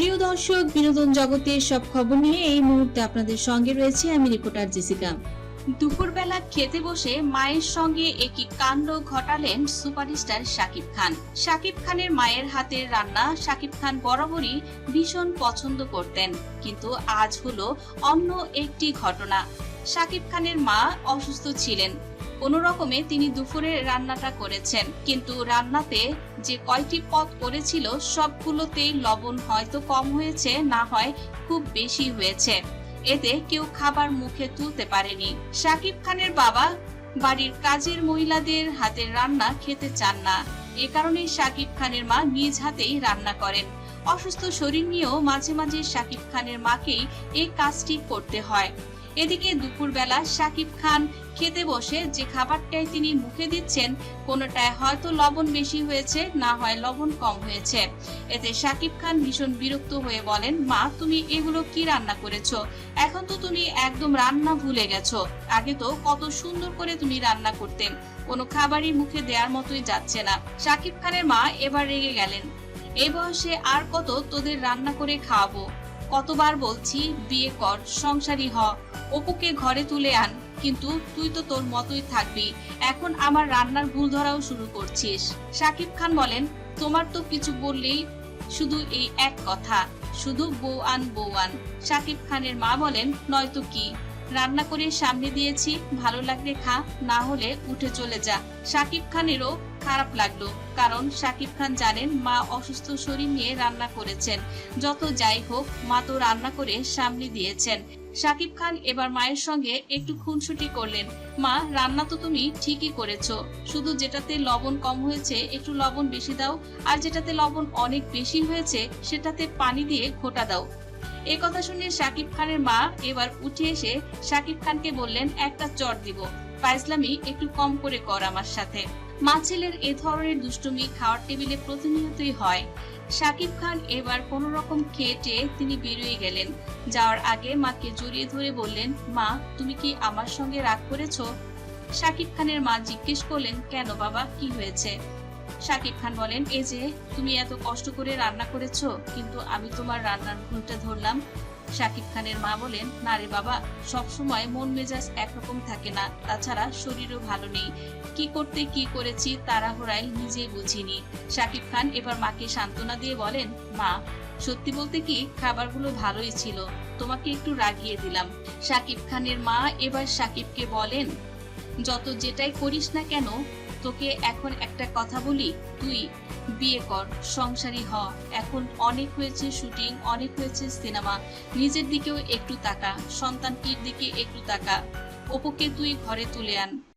প্রিয় দর্শক, বিনোদন জগতের সব খবর নিয়ে এই মুহূর্তে আপনাদের সঙ্গে রয়েছে আমি রিপোর্টার জেসিকা। দুপুরবেলা খেতে বসে মায়ের সঙ্গে একটি কাণ্ড ঘটালেন সুপারস্টার শাকিব খান। শাকিব খানের মায়ের হাতের রান্না শাকিব খান বরাবরই ভীষণ পছন্দ করতেন, কিন্তু আজ হলো অন্য একটি ঘটনা। শাকিব খানের মা অসুস্থ ছিলেন। কোনো রকমে তিনি দুপুরে রান্নাটা করেছেন। কিন্তু রান্নাতে যে কয়টি পদ করেছিল সবগুলোতেই লবণ হয়তো কম হয়েছে, না হয় খুব বেশি হয়েছে। এতে কেউ খাবার মুখে তুলতে পারেনি। শাকিব খানের বাবা বাড়ির কাজের মহিলাদের হাতের রান্না খেতে চান না। এ কারণে শাকিব খানের মা নিজ হাতেই রান্না করেন। অসুস্থ শরীর নিয়েও মাঝে মাঝে শাকিব খানের মাকেই এই কাজটি করতে হয়। এদিকে দুপুরবেলা শাকিব খান খেতে বসে যে খাবারটাই তিনি মুখে দিচ্ছেন, কোনোটায় হয়তো লবণ বেশি হয়েছে, না হয় লবণ কম হয়েছে। এতে শাকিব খান ভীষণ বিরক্ত হয়ে বলেন, মা, তুমি এগুলো কি রান্না করেছ? এখন তো তুমি একদম রান্না ভুলে গেছো। আগে তো কত সুন্দর করে তুমি রান্না করতে। কোনো খাবারই মুখে দেওয়ার মতোই যাচ্ছে না। শাকিব খানের মা এবার রেগে গেলেন এই বয়সে আর কত তোদের রান্না করে খাওয়াবো? কতবার বলছি, বিয়ে কর, সংসারী হ। অপুকে ঘরে তুলে আন, কিন্তু তুই তো তোর মতোই থাকবি। এখন আমার রান্নার ভুল ধরাও শুরু করছিস। শাকিব খান বলেন, তোমার তো কিছু বললেই শুধু এই এক কথা, শুধু বউ আন বউ আন। শাকিব খানের মা বলেন, নয়তো কি? রান্না করে সামনে দিয়েছি, ভালো লাগলে খা, না হলে উঠে চলে যা। শাকিব খানেরও খারাপ লাগল, কারণ শাকিব খান জানেন মা অসুস্থ শরীর নিয়ে রান্না করেছেন। যত যাই হোক, মা তো রান্না করে সামনে দিয়েছেন। শাকিব খান এবার মায়ের সঙ্গে একটু খুনসুটি করলেন। মা, রান্না তো তুমি ঠিকই করেছ, শুধু যেটাতে লবণ কম হয়েছে, একটু লবণ বেশি দাও, আর যেটাতে লবণ অনেক বেশি হয়েছে, সেটাতে পানি দিয়ে ঘোটা দাও। এ কথা শুনে শাকিব খানের মা এবার উঠে এসে শাকিব খানকে বললেন, একটা চট দিব। ফাইজলামি একটু কম করে কর আমার সাথে। মা ছেলের এ ধরনের দুষ্টুমি খাওয়ার টেবিলে প্রতিনিয়তই হয়। শাকিব খান এবার কোন রকম খেটে তিনি বেরিয়ে গেলেন। যাওয়ার আগে মাকে জড়িয়ে ধরে বললেন, মা, তুমি কি আমার সঙ্গে রাগ করেছ? শাকিব খানের মা জিজ্ঞেস করলেন, কেন বাবা, কি হয়েছে? শাকিব খান বলেন, এই যে, তুমি এত কষ্ট করে রান্না করেছ, কিন্তু আমি তোমার রান্নার ভুলটা ধরলাম। শাকিব খানের মা বলেন, না রে বাবা সবসময় মন মেজাজ একরকম থাকে না, তাছাড়া শরীরও ভালো নেই। কি করতে কি করেছি তাড়াহুড়াই নিজেই বুঝিনি। শাকিব খান এবার মাকে সান্ত্বনা দিয়ে বলেন, মা, সত্যি বলতে কি, খাবারগুলো ভালোই ছিল, তোমাকে একটু রাগিয়ে দিলাম। শাকিব খানের মা এবার শাকিবকে বলেন, যত যেটাই করিস না কেন তোকে এখন একটা কথা বলি, তুই বিয়ে কর, সংসারী হ। এখন অনেক হয়েছে শুটিং, অনেক হয়েছে সিনেমা। নিজের দিকেও একটু তাকা, সন্তানটির দিকে একটু তাকা। অপুকে তুই ঘরে তুলে আন।